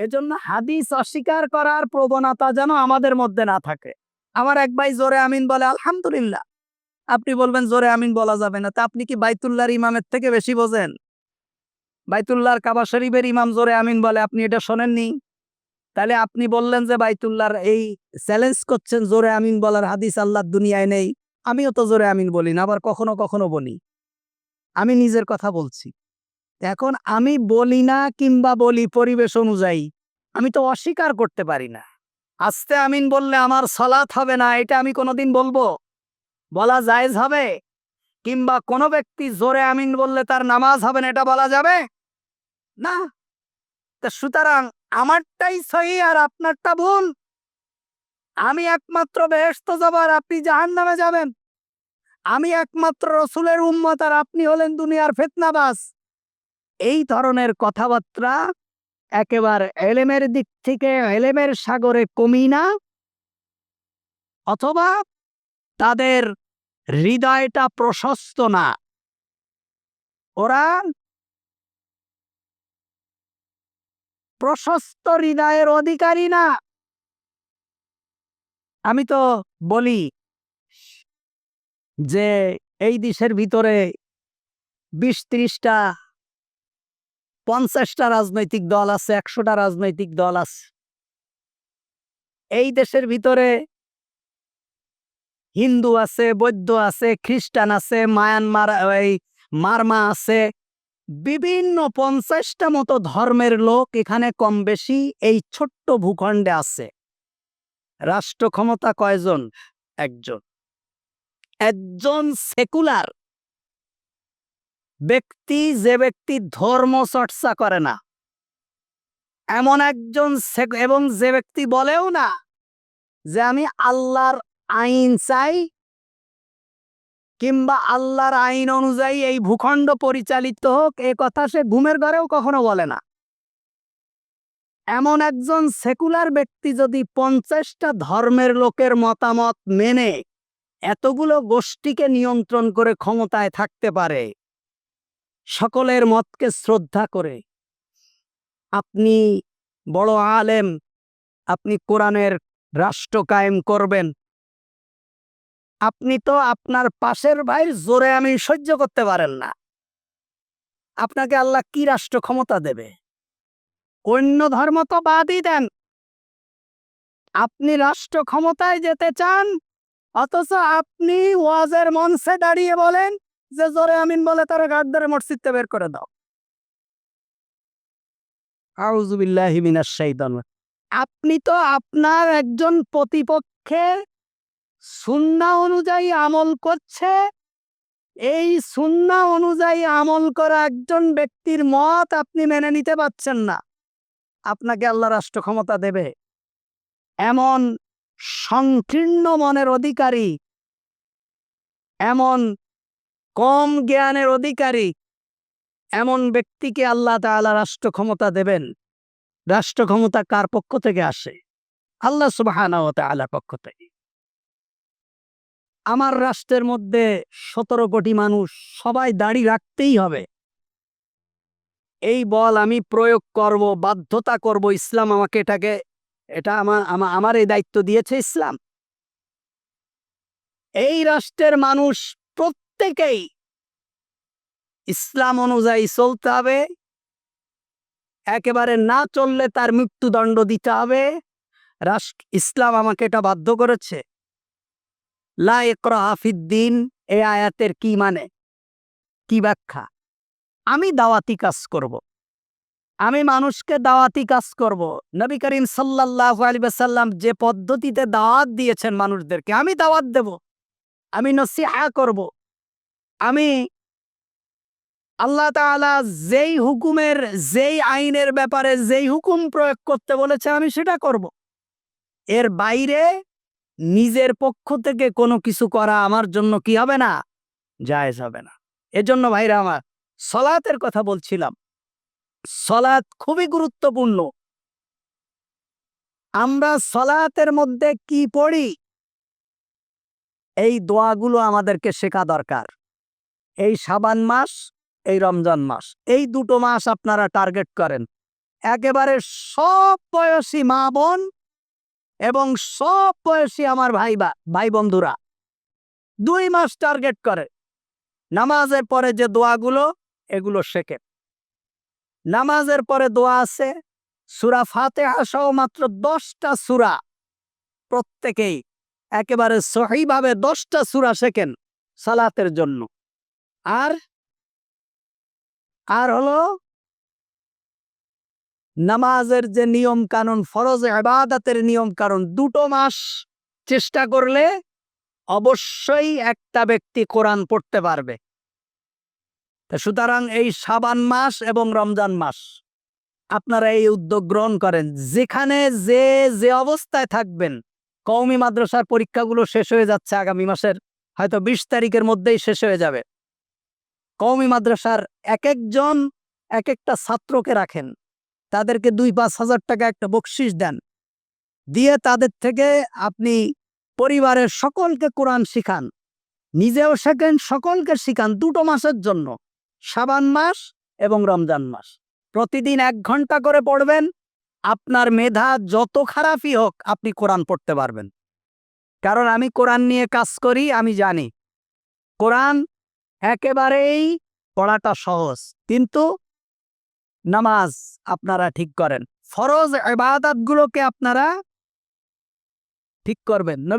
এজন্য হাদিস অস্বীকার করার প্রবণতা যেন আমাদের মধ্যে না থাকে। আমার এক ভাই জোরে আমিন বলে, আলহামদুলিল্লাহ। আপনি বলবেন, জোরে আমিন বলা যাবে না। তা আপনি কি বাইতুল্লাহর ইমামের থেকে বেশি বোঝেন? বাইতুল্লাহর কাবা শরীফের ইমাম জোরে আমিন বলে, আপনি এটা শোনেননি? তাহলে আপনি বললেন যে, বাইতুল্লাহর এই চ্যালেঞ্জ করছেন জোরে আমিন বলার হাদিস আল্লাহর দুনিয়ায় নেই। আমিও তো জোরে আমিন বলি না, আবার কখনো কখনো বলি। আমি নিজের কথা বলছি। এখন আমি বলি না কিংবা বলি পরিবেশ অনুযায়ী, আমি তো অস্বীকার করতে পারি না। আস্তে আমিন বললে আমার সলাৎ হবে না, এটা আমি কোনোদিন বলব? বলা জায়েজ হবে? কিংবা কোনো ব্যক্তি জোরে আমিন বললে তার নামাজ হবে না, এটা বলা যাবে? না। তা সুতরাং আমারটাই সহি আর আপনারটা ভুল। আমি একমাত্র বেহেস্ত যাব আর আপনি জাহান নামে যাবেন। আমি একমাত্র রসুলের উম্মত আর আপনি হলেন দুনিয়ার ফেতনাবাস এই ধরনের কথাবার্তা একেবারে এলেমের দিক থেকে এলেমের সাগরে কমি না। অথবা তাদের হৃদয়টা প্রশস্ত না। ওরা প্রশস্ত হৃদয়ের অধিকারী না। আমি তো বলি যে এই দেশের ভিতরে বিশ ত্রিশটা পঞ্চাশটা রাজনৈতিক দল আছে, একশোটা রাজনৈতিক দল আছে। এই দেশের ভিতরে হিন্দু আছে, বৌদ্ধ আছে, খ্রিস্টান আছে, মায়ানমার, এই মারমা আছে। বিভিন্ন পঞ্চাশটা মতো ধর্মের লোক এখানে কম বেশি এই ছোট্ট ভূখণ্ডে আছে। রাষ্ট্র ক্ষমতা কয়জন? একজন। একজন সেকুলার। ব্যক্তি যে ব্যক্তি ধর্ম চর্চা করে না, এমন একজন এবং যে ব্যক্তি বলেও না যে আমি আল্লাহর আইন চাই কিংবা আল্লাহর আইন অনুযায়ী এই ভূখণ্ড পরিচালিত হোক, এ কথা সে ঘুমের ঘরেও কখনো বলে না। এমন একজন সেকুলার ব্যক্তি যদি পঞ্চাশটা ধর্মের লোকের মতামত মেনে এতগুলো গোষ্ঠীকে নিয়ন্ত্রণ করে ক্ষমতায় থাকতে পারে সকলের মতকে শ্রদ্ধা করে। আপনি বড় আলেম, আপনি কোরআনের রাষ্ট্র কায়েম করবেন। আপনি তো আপনার পাশের ভাইয়ের জোরে আমি সহ্য করতে পারেন না। আপনাকে আল্লাহ কি রাষ্ট্র ক্ষমতা দেবে? অন্য ধর্ম তো বাদই দেন। আপনি রাষ্ট্র ক্ষমতায় যেতে চান, অথচ আপনি ওয়াজের মঞ্চে দাঁড়িয়ে বলেন যে জোরে আমিন বলে তারা গাড় ধরে মসজিদতে বের করে দাও। আপনি তো আপনার একজন প্রতিপক্ষের সুন্না অনুযায়ী আমল করছে। এই সুন্না অনুযায়ী আমল করা একজন ব্যক্তির মত আপনি মেনে নিতে পারছেন না। আপনাকে আল্লাহ রাষ্ট্র ক্ষমতা দেবে। এমন সংকীর্ণ মনের অধিকারী, এমন কম জ্ঞানের অধিকারী। এমন ব্যক্তিকে আল্লাহ তাআলা রাষ্ট্র ক্ষমতা দেবেন। রাষ্ট্র ক্ষমতা কার পক্ষ থেকে আসে? আল্লাহ ওয়া তাআলার পক্ষ থেকে। আমার রাষ্ট্রের মধ্যে সতেরো কোটি মানুষ সবাই দাড়ি রাখতেই হবে। এই বল আমি প্রয়োগ করব, বাধ্যতা করব, ইসলাম আমাকে এটাকে, এটা আমার আমা- আমার এই দায়িত্ব দিয়েছে ইসলাম। এই রাষ্ট্রের মানুষ প্রত্যেকেই ইসলাম অনুযায়ী চলতে হবে। একেবারে না চললে তার মৃত্যুদণ্ড দিতে হবে। রাষ্ট্র, ইসলাম আমাকে এটা বাধ্য করেছে। লা ইকরাহা ফিদ্দিন এ আয়াতের কি মানে? কি ব্যাখ্যা? আমি দাওয়াতি কাজ করব। আমি মানুষকে দাওয়াতি কাজ করব। নবী করিম সাল্লাহ আলী সাল্লাম যে পদ্ধতিতে দাওয়াত দিয়েছেন মানুষদেরকে, আমি দাওয়াত দেব। আমি নসিহা করব। আমি আল্লাহ তাআলা যেই হুকুমের, যেই আইনের ব্যাপারে যেই হুকুম প্রয়োগ করতে বলেছে আমি সেটা করব। এর বাইরে নিজের পক্ষ থেকে কোনো কিছু করা আমার জন্য কি হবে না? জায়েজ হবে না। এজন্য ভাইরা আমার সলাতের কথা বলছিলাম। সলাৎ খুবই গুরুত্বপূর্ণ। আমরা সলাতের মধ্যে কি পড়ি? এই দোয়াগুলো আমাদেরকে শেখা দরকার। এই সাবান মাস, এই রমজান মাস। এই দুটো মাস আপনারা টার্গেট করেন। একেবারে সব বয়সী মা বোন এবং সব বয়সী আমার ভাই বা, ভাই বন্ধুরা দুই মাস টার্গেট করে। নামাজের পরে যে দোয়াগুলো, এগুলো শেখে। নামাজের পরে দোয়া আছে, সুরা ফাতে সহ মাত্র দশটা সুরা প্রত্যেকেই একেবারে সহিভাবে দশটা সুরা শেখেন সালাতের জন্য। আর? আর হলো? নামাজের যে নিয়ম কানুন ফরজ আবাদাতের নিয়ম কানুন দুটো মাস চেষ্টা করলে অবশ্যই একটা ব্যক্তি কোরআন পড়তে পারবে। সুতরাং এই সাবান মাস এবং রমজান মাস আপনারা এই উদ্যোগ গ্রহণ করেন। যেখানে যে যে অবস্থায় থাকবেন, কওমি মাদ্রাসার পরীক্ষাগুলো শেষ হয়ে যাচ্ছে আগামী মাসের, হয়তো বিশ তারিখের মধ্যেই শেষ হয়ে যাবে। কওমি মাদ্রাসার এক একজন এক একটা ছাত্রকে রাখেন। তাদেরকে দুই পাঁচ হাজার টাকা একটা বকশিস দেন। দিয়ে তাদের থেকে আপনি পরিবারের সকলকে কোরআন শিখান। নিজেও শেখেন, সকলকে শিখান দুটো মাসের জন্য। সাবান মাস এবং রমজান মাস। প্রতিদিন এক ঘণ্টা করে পড়বেন। আপনার মেধা যত খারাপই হোক, আপনি কোরআন পড়তে পারবেন। কারণ আমি কোরআন নিয়ে কাজ করি, আমি জানি। কোরআন একেবারেই পড়াটা সহজ। কিন্তু নামাজ আপনারা ঠিক করেন। ফরজ এবাদাতগুলোকে আপনারা ঠিক করবেন।